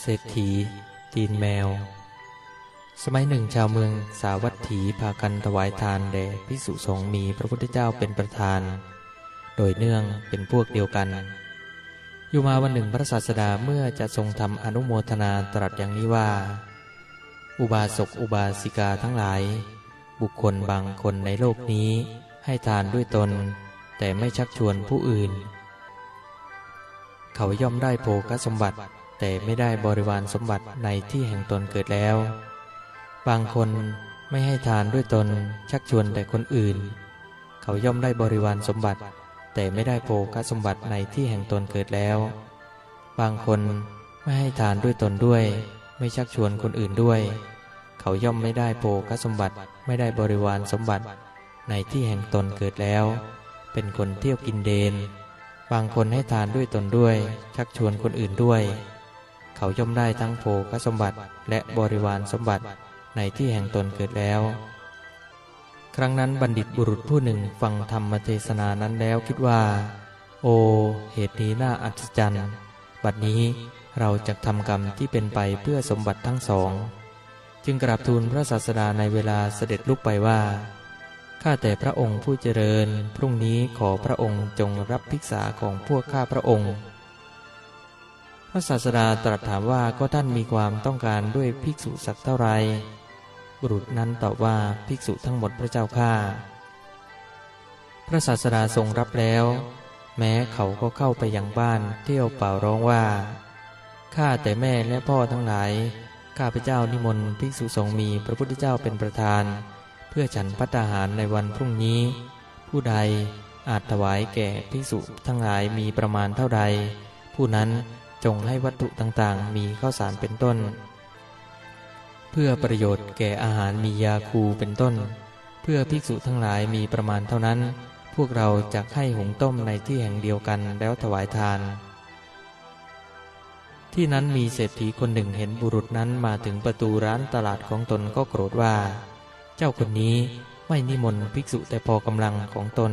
เศรษฐี ตีนแมว สมัยหนึ่งชาวเมืองสาวัตถีพากันถวายทานแด่ภิกษุสงฆ์มีพระพุทธเจ้าเป็นประธาน โดยเนื่องเป็นพวกเดียวกัน อยู่มาวันหนึ่งพระศาสดาเมื่อจะทรงทำอนุโมทนาตรัสอย่างนี้ว่า อุบาสกอุบาสิกาทั้งหลาย บุคคลบางคนในโลกนี้ให้ทานด้วยตน แต่ไม่ชักชวนผู้อื่น เขาย่อมได้โภคสมบัติ แต่ไม่ได้บริวารสมบัติในที่แห่งตนเกิดแล้ว บางคนไม่ให้ทานด้วยตนชักชวนแต่คนอื่น เขาย่อมได้บริวารสมบัติ แต่ไม่ได้โภคสมบัติในที่แห่งตนเกิดแล้ว บางคนไม่ให้ทานด้วยตนด้วย ไม่ชักชวนคนอื่นด้วย เขาย่อมไม่ได้โภคสมบัติไม่ได้บริวารสมบัติ ในที่แห่งตนเกิดแล้ว เป็นคนเที่ยวกินเดน บางคนให้ทานด้วยตนด้วย ชักชวนคนอื่นด้วย เขาย่อมได้ทั้งโภคสมบัติและบริวารสมบัติในที่แห่งตนเกิดแล้ว ครั้งนั้นบัณฑิตบุรุษผู้หนึ่งฟังธรรมเทศนานั้นแล้วคิดว่า โอ เหตุนี้น่าอัศจรรย์ บัดนี้เราจะทำกรรมที่เป็นไปเพื่อสมบัติทั้งสอง จึงกราบทูลพระศาสดาในเวลาเสด็จลุกไปว่า ข้าแต่พระองค์ผู้เจริญ พรุ่งนี้ขอพระองค์จงรับภิกษาของพวกข้าพระองค์ ระศาสดาตรัสถามว่าก็ท่านมีความต้องการด้วยภิกษุสักเท่าไร บุรุษนั้นตอบว่าภิกษุทั้งหมดพระเจ้าข้าพระศาสดาทรงรับแล้ว แม้เขาก็เข้าไปยังบ้านเที่ยวเป่าร้องว่าข้าแต่แม่และพ่อทั้งหลาย ข้าพเจ้านิมนต์ภิกษุสงฆ์มีพระพุทธเจ้าเป็นประธาน เพื่อฉันพัตาหารในวันพรุ่งนี้ ผู้ใดอาจถวายแก่ภิกษุทั้งหลายมีประมาณเท่าใด ผู้นั้น จงให้วัตถุต่างๆ มีข้าวสารเป็นต้น เพื่อประโยชน์แก่อาหารมียาคูเป็นต้น เพื่อภิกษุทั้งหลายมีประมาณเท่านั้น พวกเราจะให้หุงต้มในที่แห่งเดียวกันแล้วถวายทาน ที่นั้นมีเศรษฐีคนหนึ่งเห็นบุรุษนั้นมาถึงประตูร้านตลาดของตนก็โกรธว่า เจ้าคนนี้ไม่นิมนต์ภิกษุแต่พอกำลังของตน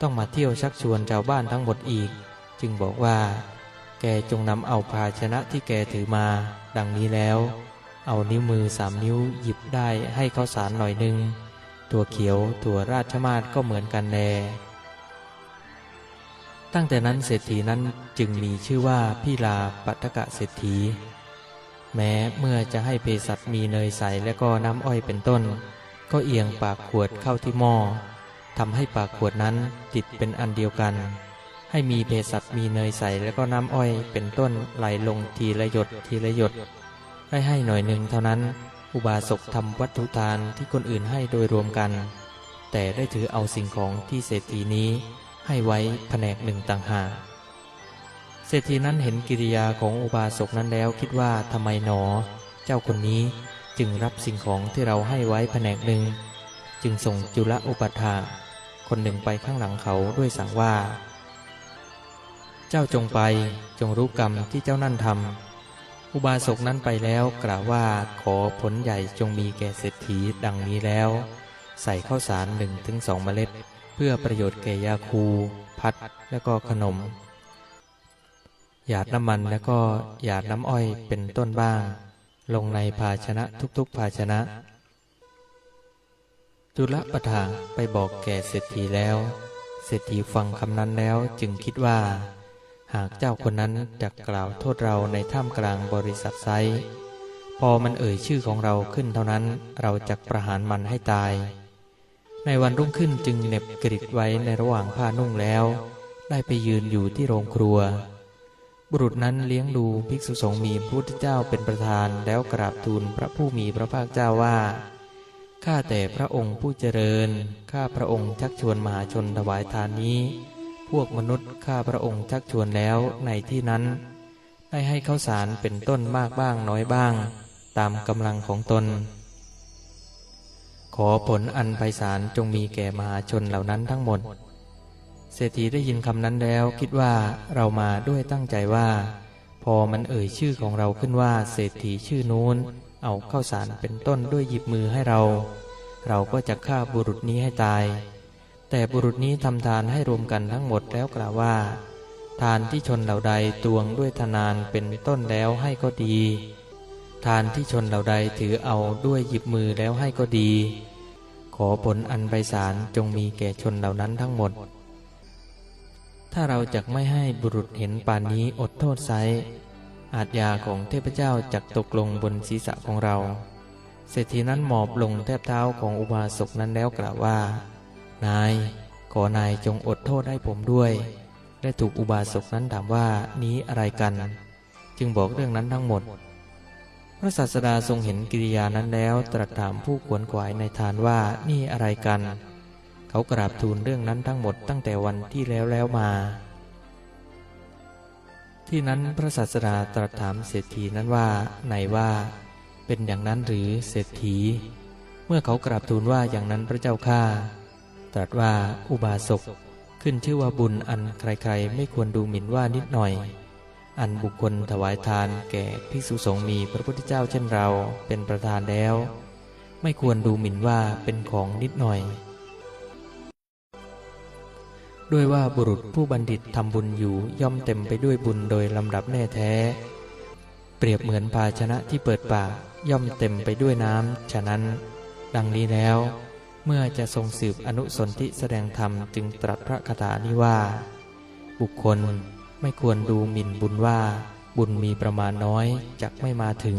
ต้องมาเที่ยวชักชวนชาวบ้านทั้งหมดอีก จึงบอกว่า แกจงนำเอาภาชนะที่แกถือมา ดังนี้แล้ว เอานิ้วมือสามนิ้วหยิบได้ให้ข้าวสารหน่อยหนึ่งตัวเขียวตัวราชมาศก็เหมือนกันแล ตั้งแต่นั้นเศรษฐีนั้นจึงมีชื่อว่าพิลาปัตกะเศรษฐี แม้เมื่อจะให้เภสัชมีเนยใสและก็น้ำอ้อยเป็นต้น ก็เอียงปากขวดเข้าที่หม้อทำให้ปากขวดนั้นติดเป็นอันเดียวกัน ให้มีเภสัชมีเนยใสและก็น้ำอ้อยเป็นต้นไหลลงทีละหยดทีละหยด ให้ให้หน่อยหนึ่งเท่านั้น อุบาสกทำวัตถุทานที่คนอื่นให้โดยรวมกัน แต่ได้ถือเอาสิ่งของที่เศรษฐีนี้ ให้ไว้แผนกหนึ่งต่างหากเศรษฐีนั้นเห็นกิริยาของอุบาสกนั้นแล้วคิดว่าทำไมหนอ เจ้าคนนี้จึงรับสิ่งของที่เราให้ไว้แผนกหนึ่ง จึงส่งจุลอุปถาคนหนึ่งไปข้างหลังเขาด้วยสั่งว่า เจ้าจงไปจงรู้กรรมที่เจ้านั่นทำอุบาสกนั้นไปแล้วกล่าวว่าขอผลใหญ่จงมีแก่เศรษฐีดังนี้แล้ว ใส่ข้าวสารหนึ่งถึงสองเมล็ด เพื่อประโยชน์แก่ยาคู พัดและก็ขนม หยาดน้ำมันและก็หยาดน้ำอ้อยเป็นต้นบ้าง ลงในภาชนะทุกๆภาชนะจุลปถาไปบอกแก่เศรษฐีแล้ว เศรษฐีฟังคำนั้นแล้วจึงคิดว่า หากเจ้าคนนั้นจะกล่าวโทษเราในท่ามกลางบริษัทไซพอมันเอ่ยชื่อของเราขึ้นเท่านั้น เราจะประหารมันให้ตาย ในวันรุ่งขึ้นจึงเหน็บกริดไว้ในระหว่างผ้านุ่งแล้ว ได้ไปยืนอยู่ที่โรงครัว บุรุษนั้นเลี้ยงดูภิกษุสงฆ์มีพระพุทธเจ้าเป็นประธานแล้วกราบทูลพระผู้มีพระภาคเจ้าว่า ข้าแต่พระองค์ผู้เจริญ ข้าพระองค์ชักชวนมหาชนถวายทานนี้ พวกมนุษย์ข้าพระองค์ชักชวนแล้วในที่นั้น ได้ให้ข้าวสารเป็นต้นมากบ้างน้อยบ้าง ตามกำลังของตน ขอผลอันไพศาลจงมีแก่มหาชนเหล่านั้นทั้งหมด เศรษฐีได้ยินคำนั้นแล้วคิดว่าเรามาด้วยตั้งใจว่า พอมันเอ่ยชื่อของเราขึ้นว่า เศรษฐีชื่อนู้น เอาข้าวสารเป็นต้นด้วยหยิบมือให้เรา เราก็จะฆ่าบุรุษนี้ให้ตาย แต่บุรุษนี้ทำทานให้รวมกันทั้งหมดแล้วกล่าวว่า ทานที่ชนเหล่าใดตวงด้วยทนานเป็นต้นแล้วให้ก็ดี ทานที่ชนเหล่าใดถือเอาด้วยหยิบมือแล้วให้ก็ดี ขอผลอันไพศาลจงมีแก่ชนเหล่านั้นทั้งหมด ถ้าเราจะไม่ให้บุรุษเห็นป่านนี้อดโทษไซอาจยาของเทพเจ้าจักตกลงบนศีรษะของเรา เศรษฐีนั้นหมอบลงแทบเท้าของอุบาสกนั้นแล้วกล่าวว่า นาย ขอนายจงอดโทษให้ผมด้วย และถูกอุบาสกนั้นถามว่านี้อะไรกัน จึงบอกเรื่องนั้นทั้งหมด พระศาสดาทรงเห็นกิริยานั้นแล้วตรัสถามผู้ขวนขวายในทานว่านี่อะไรกัน เขากราบทูลเรื่องนั้นทั้งหมดตั้งแต่วันที่แล้วแล้วมา ที่นั้นพระศาสดาตรัสถามเศรษฐีนั้นว่าไหนว่าเป็นอย่างนั้นหรือเศรษฐี เมื่อเขากราบทูลว่าอย่างนั้นพระเจ้าข้า ตรัสว่าอุบาสกขึ้นชื่อว่าบุญอันใครๆ ไม่ควรดูหมิ่นว่านิดหน่อย อันบุคคลถวายทานแก่ภิกษุสงฆ์มีพระพุทธเจ้าเช่นเราเป็นประธานแล้ว ไม่ควรดูหมิ่นว่าเป็นของนิดหน่อย ด้วยว่าบุรุษผู้บัณฑิตทำบุญอยู่ย่อมเต็มไปด้วยบุญโดยลำดับแน่แท้ เปรียบเหมือนภาชนะที่เปิดปากย่อมเต็มไปด้วยน้ำฉะนั้น ดังนี้แล้ว เมื่อจะทรงสืบอนุสนธิแสดงธรรมจึงตรัสพระคาถานี้ว่า บุคคลไม่ควรดูหมิ่นบุญว่า บุญมีประมาณน้อยจักไม่มาถึง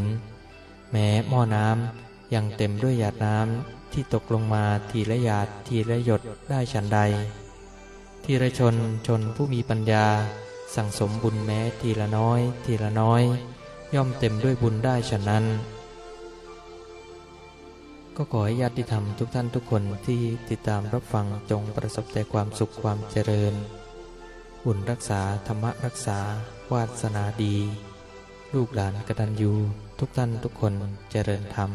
แม้หม้อน้ำยังเต็มด้วยหยาดน้ำที่ตกลงมาทีละหยาดทีละหยดได้ฉันใด ทีละชนชนผู้มีปัญญา สั่งสมบุญแม้ทีละน้อย ทีละน้อย ย่อมเต็มด้วยบุญได้ฉะนั้น ก็ขอให้ญาติธรรมทุกท่านทุกคนที่ติดตามรับฟังจงประสบแต่ความสุขความเจริญ บุญรักษาธรรมรักษาวาสนาดี ลูกหลานกตัญญูทุกท่านทุกคนเจริญธรรม